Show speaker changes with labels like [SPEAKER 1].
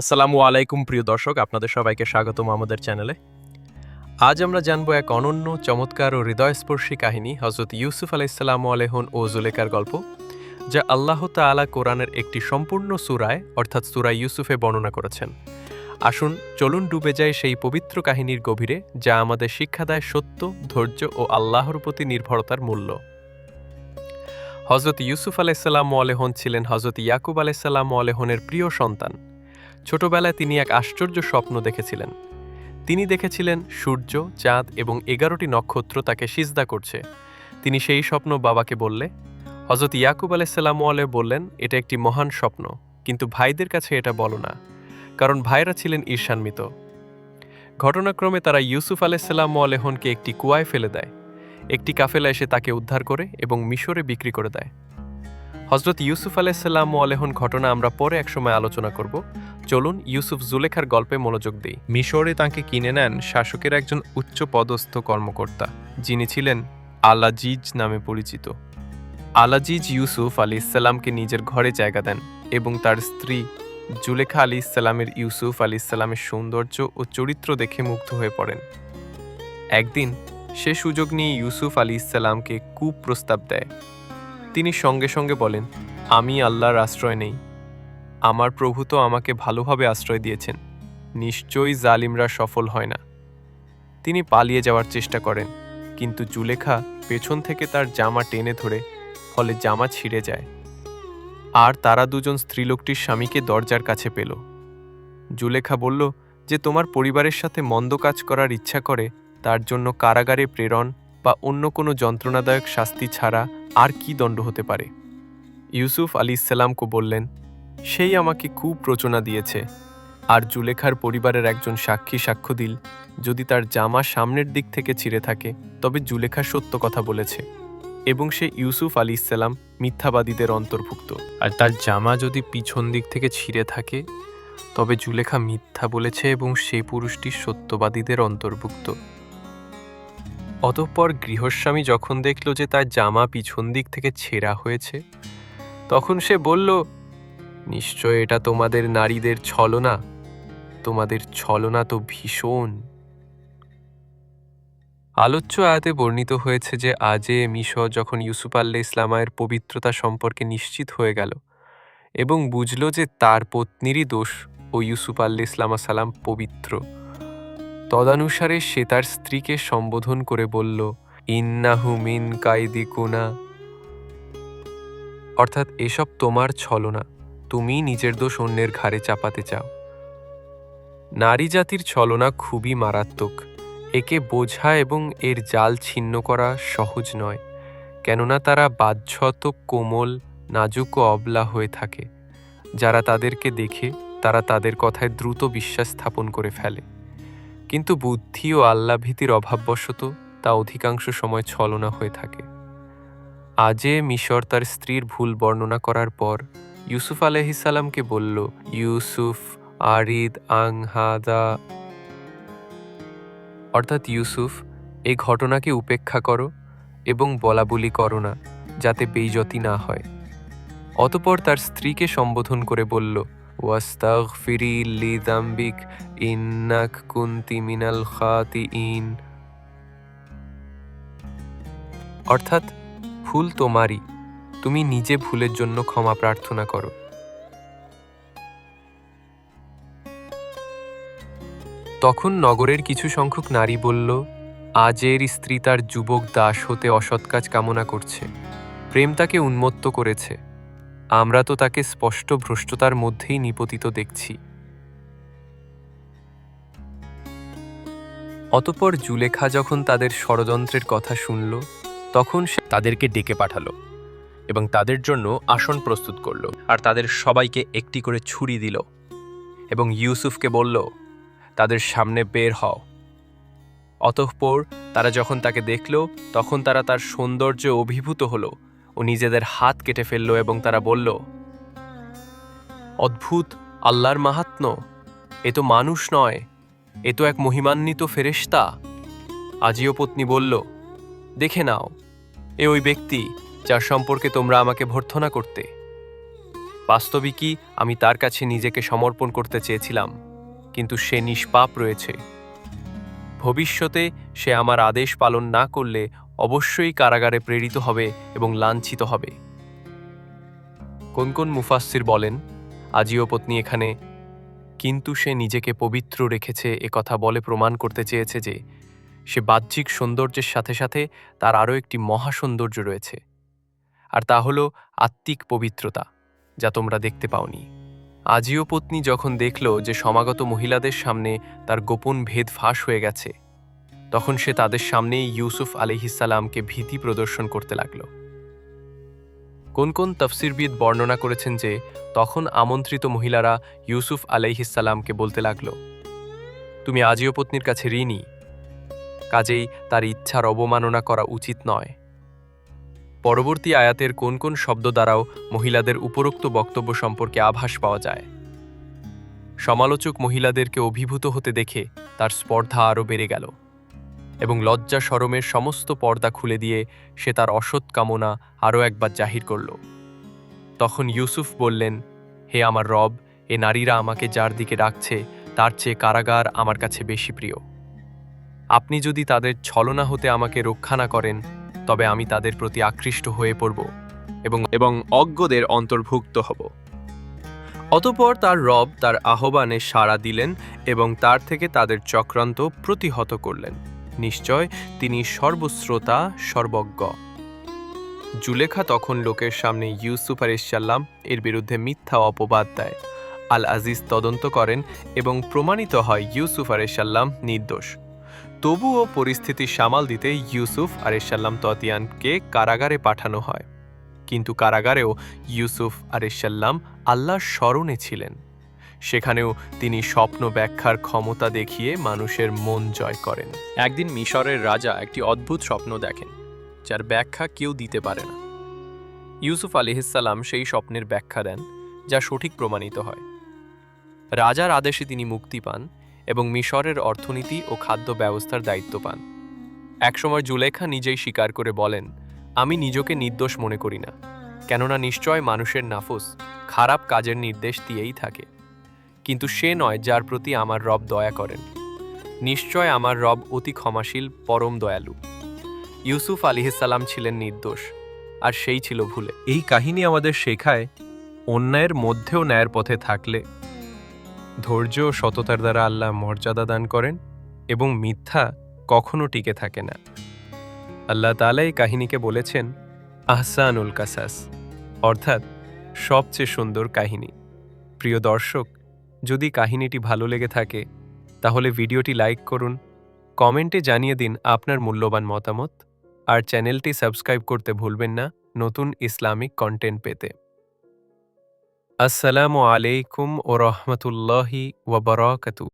[SPEAKER 1] আসসালামু আলাইকুম, প্রিয় দর্শক। আপনাদের সবাইকে স্বাগতম আমাদের চ্যানেলে। আজ আমরা জানব এক অনন্য, চমৎকার ও হৃদয়স্পর্শী কাহিনী হজরত ইউসুফ আলাইসাল্লাম আলহন ও জুলেকার গল্প, যা আল্লাহ তাআলা কোরআনের একটি সম্পূর্ণ সুরায়, অর্থাৎ সুরা ইউসুফে বর্ণনা করেছেন। আসুন, চলুন ডুবে যায় সেই পবিত্র কাহিনীর গভীরে, যা আমাদের শিক্ষা দেয় সত্য, ধৈর্য ও আল্লাহর প্রতি নির্ভরতার মূল্য। হজরত ইউসুফ আলাইসাল্লাম আলহন ছিলেন হজরত ইয়াকুব আলাইসাল্লাম আলহনের প্রিয় সন্তান। ছোটবেলায় তিনি এক আশ্চর্য স্বপ্ন দেখেছিলেন। তিনি দেখেছিলেন সূর্য, চাঁদ এবং এগারোটি নক্ষত্র তাকে সিজদা করছে। তিনি সেই স্বপ্ন বাবাকে বললে হজরত ইয়াকুব আলাইসাল্লাম আলে বললেন, এটা একটি মহান স্বপ্ন, কিন্তু ভাইদের কাছে এটা বলো না, কারণ ভাইরা ছিলেন ঈর্ষান্বিত। ঘটনাক্রমে তারা ইউসুফ আলাইসাল্লাম আলেহনকে একটি কুয়ায় ফেলে দেয়। একটি কাফেলা এসে তাকে উদ্ধার করে এবং মিশরে বিক্রি করে দেয়। হজরত ইউসুফ আলাইসাল্লাম আলেহন ঘটনা আমরা পরে একসময় আলোচনা করব। চলুন ইউসুফ জুলেখার গল্পে মনোযোগ দিই। মিশরে তাঁকে কিনে নেন শাসকের একজন উচ্চ পদস্থ কর্মকর্তা, যিনি ছিলেন আলাজিজ নামে পরিচিত। আলাজিজ ইউসুফ আলী ইসাল্লামকে নিজের ঘরে জায়গা দেন এবং তার স্ত্রী জুলেখা আলী ইসাল্লামের ইউসুফ আলী ইসাল্লামের সৌন্দর্য ও চরিত্র দেখে মুগ্ধ হয়ে পড়েন। একদিন সে সুযোগ নিয়ে ইউসুফ আলী ইসাল্লামকে কুপ্রস্তাব দেয়। তিনি সঙ্গে সঙ্গে বলেন, আমি আল্লাহর আশ্রয় নেই। আমার প্রভু তো আমাকে ভালোভাবে আশ্রয় দিয়েছেন। নিশ্চয়ই জালিমরা সফল হয় না। তিনি পালিয়ে যাওয়ার চেষ্টা করেন, কিন্তু জুলেখা পেছন থেকে তার জামা টেনে ধরে ফলে জামা ছিঁড়ে যায়। আর তারা দুজন স্ত্রীলোকটির স্বামীকে দরজার কাছে পেল। জুলেখা বলল, যে তোমার পরিবারের সাথে মন্দ কাজ করার ইচ্ছা করে, তার জন্য কারাগারে প্রেরণ বা অন্য কোনো যন্ত্রণাদায়ক শাস্তি ছাড়া আর কি দণ্ড হতে পারে? ইউসুফ আলী ইসাল্লামকে বললেন, সেই আমাকে কুপ্রচনা দিয়েছে। আর জুলেখার পরিবারের একজন সাক্ষী সাক্ষ্য দিল, যদি তার জামা সামনের দিক থেকে ছিঁড়ে থাকে, তবে জুলেখা সত্য কথা বলেছে। এবং সে ইউসুফ আলী ইসাল্লাম মিথ্যাবাদীদের অন্তর্ভুক্ত। আর তার জামা যদি পিছন দিক থেকে ছিঁড়ে থাকে, তবে জুলেখা মিথ্যা বলেছে এবং সে পুরুষটি সত্যবাদীদের অন্তর্ভুক্ত। অতঃপর গৃহস্বামী যখন দেখল যে তার জামা পিছন দিক থেকে ছেঁড়া হয়েছে, তখন সে বলল, নিশ্চয় এটা তোমাদের নারীদের ছলনা। তোমাদের ছলনা তো ভীষণ। আলোচ্য আয়াতে বর্ণিত হয়েছে যে আজে মিশর যখন ইউসুফ আল্লাহ ইসলামায়ের পবিত্রতা সম্পর্কে নিশ্চিত হয়ে গেল এবং বুঝল যে তার পত্নীরই দোষ ও ইউসুফ আল্লাহ ইসলামা সালাম পবিত্র। তদানুসারে সে তার স্ত্রীকে সম্বোধন করে বলল, ইন্নাহু মিন কাইদি কুনা অর্থাৎ এসব তোমার ছলনা, তুমি নিজের দোষ অন্যের ঘাড়ে চাপাতে চাও। নারী জাতির ছলনা খুবই মারাত্মক, একে বোঝা এবং এর জাল ছিন্ন করা সহজ নয়, কেননা তারা বাহ্যত কোমল, নাজুক ও অবলা হয়ে থাকে। যারা তাদেরকে দেখে, তারা তাদের কথায় দ্রুত বিশ্বাস স্থাপন করে ফেলে। কিন্তু বুদ্ধি ও আল্লাভীতির অভাববশত তা অধিকাংশ সময় ছলনা হয়ে থাকে। আজে মিশর তার স্ত্রীর ভুল বর্ণনা করার পর ইউসুফ আলহিসাল্লামকে বলল, ইউসুফ, আরিদ আং হাদা অর্থাৎ ইউসুফ এই ঘটনাকে উপেক্ষা করো এবং বলাবলি করো না, যাতে বেইজতি না হয়। অতপর তার স্ত্রীকে সম্বোধন করে বলল ওয়াস্তাগফিরি লি দাম্বিক ইন্নাক কুন্তি মিনাল খাতিইন অর্থাৎ ভুল তোমারই, তুমি নিজে ভুলের জন্য ক্ষমা প্রার্থনা করো। তখন নগরের কিছু সংখ্যক নারী বলল, আজের স্ত্রী তার যুবক দাস হতে অসৎ কাজ কামনা করছে। প্রেম তাকে উন্মত্ত করেছে। আমরা তো তাকে স্পষ্ট ভ্রষ্টতার মধ্যেই নিপতিত দেখছি। অতপর জুলেখা যখন তাদের ষড়যন্ত্রের কথা শুনল, তখন সে তাদেরকে ডেকে পাঠালো এবং তাদের জন্য আসন প্রস্তুত করল আর তাদের সবাইকে একটি করে ছুরি দিল এবং ইউসুফকে বলল, তাদের সামনে বের হও। অতঃপর তারা যখন তাকে দেখল, তখন তারা তার সৌন্দর্যে অভিভূত হলো ও নিজেদের হাত কেটে ফেলল এবং তারা বলল, অদ্ভুত, আল্লাহর মাহাত্ম। এ তো মানুষ নয়, এ তো এক মহিমান্বিত ফেরেশতা। আজিও পত্নী বলল, দেখে নাও, এ ওই ব্যক্তি যার সম্পর্কে তোমরা আমাকে ভর্থনা করতে। বাস্তবিকই আমি তার কাছে নিজেকে সমর্পণ করতে চেয়েছিলাম, কিন্তু সে নিষ্পাপ রয়েছে। ভবিষ্যতে সে আমার আদেশ পালন না করলে অবশ্যই কারাগারে প্রেরিত হবে এবং লাঞ্ছিত হবে। কোন কোন মুফাসসির বলেন আজিও পত্নী এখানে। কিন্তু সে নিজেকে পবিত্র রেখেছে, এ কথা বলে প্রমাণ করতে চেয়েছে যে, সে বাহ্যিক সৌন্দর্যের সাথে সাথে তার আরও একটি মহা সৌন্দর্য রয়েছে। আর তা হল আত্মিক পবিত্রতা, যা তোমরা দেখতে পাওনি। আজিও পত্নী যখন দেখল যে সমাগত মহিলাদের সামনে তার গোপন ভেদ ফাঁস হয়ে গেছে তখন সে তাদের সামনেই ইউসুফ আলিহিসাল্লামকে ভীতি প্রদর্শন করতে লাগল। কোন কোন তফসিরবিদ বর্ণনা করেছেন যে, তখন আমন্ত্রিত মহিলারা ইউসুফ আলাইহিসাল্লামকে বলতে লাগল, তুমি আজিও পত্নীর কাছে ঋণী। কাজেই তার ইচ্ছার অবমাননা করা উচিত নয়। পরবর্তী আয়াতের কোন কোন শব্দ দ্বারাও মহিলাদের উপরোক্ত বক্তব্য সম্পর্কে আভাস পাওয়া যায়। সমালোচক মহিলাদেরকে অভিভূত হতে দেখে তার স্পর্ধা আরও বেড়ে গেল। এবং লজ্জা সরমের সমস্ত পর্দা খুলে দিয়ে সে তার অসৎ কামনা আরও একবার জাহির করল। তখন ইউসুফ বললেন, হে আমার রব, এ নারীরা আমাকে যার দিকে ডাকছে তার চেয়ে কারাগার আমার কাছে বেশি প্রিয়। আপনি যদি তাদের ছলনা হতে আমাকে রক্ষা না করেন, তবে আমি তাদের প্রতি আকৃষ্ট হয়ে পড়ব এবং এবং অজ্ঞদের অন্তর্ভুক্ত হব। অতপর তার রব তার আহ্বানে সাড়া দিলেন এবং তার থেকে তাদের চক্রান্ত প্রতিহত করলেন। নিশ্চয় তিনি সর্বশ্রোতা, সর্বজ্ঞ। জুলেখা তখন লোকের সামনে ইউসুফ আলাইসাল্লাম এর বিরুদ্ধে মিথ্যা অপবাদ দেয়। আল আজিজ তদন্ত করেন এবং প্রমাণিত হয় ইউসুফ আলাইসাল্লাম নির্দোষ। তবুও পরিস্থিতি সামাল দিতে ইউসুফ আলাইসাল্লাম ততিয়ানকে কারাগারে পাঠানো হয়। কিন্তু কারাগারেও ইউসুফ আলাইসাল্লাম আল্লাহর স্মরণে ছিলেন। সেখানেও তিনি স্বপ্ন ব্যাখ্যার ক্ষমতা দেখিয়ে মানুষের মন জয় করেন। একদিন মিশরের রাজা একটি অদ্ভুত স্বপ্ন দেখেন, যার ব্যাখ্যা কেউ দিতে পারে না। ইউসুফ আলিহিসাল্লাম সেই স্বপ্নের ব্যাখ্যা দেন, যা সঠিক প্রমাণিত হয়। রাজার আদেশে তিনি মুক্তি পান এবং মিশরের অর্থনীতি ও খাদ্য ব্যবস্থার দায়িত্ব পান। একসময় জুলেখা নিজেই স্বীকার করে বলেন, আমি নিজকে নির্দোষ মনে করি না, কেননা নিশ্চয় মানুষের নাফুস খারাপ কাজের নির্দেশ দিয়েই থাকে। কিন্তু সে নয় যার প্রতি আমার রব দয়া করেন। নিশ্চয় আমার রব অতি ক্ষমাশীল, পরম দয়ালু। ইউসুফ আলিহিসাল্লাম ছিলেন নির্দোষ, আর সেই ছিল ভুলে। এই কাহিনী আমাদের শেখায় অন্যায়ের মধ্যেও ন্যায়ের পথে থাকলে ধৈর্য ও সততার দ্বারা আল্লাহ মর্যাদা দান করেন এবং মিথ্যা কখনো টিকে থাকে না। আল্লাহ তালা এই কাহিনীকে বলেছেন, আহসানুল কাসাস, অর্থাৎ সবচেয়ে সুন্দর কাহিনী। প্রিয় দর্শক যদি কাহিনীটি ভালো লেগে থাকে, তাহলে ভিডিওটি লাইক করুন, কমেন্টে জানিয়ে দিন আপনার মূল্যবান মতামত, আর চ্যানেলটি সাবস্ক্রাইব করতে ভুলবেন না নতুন ইসলামিক কন্টেন্ট পেতে। আসসালামু আলাইকুম ও রহমতুল্লাহি ওবরাকাতু।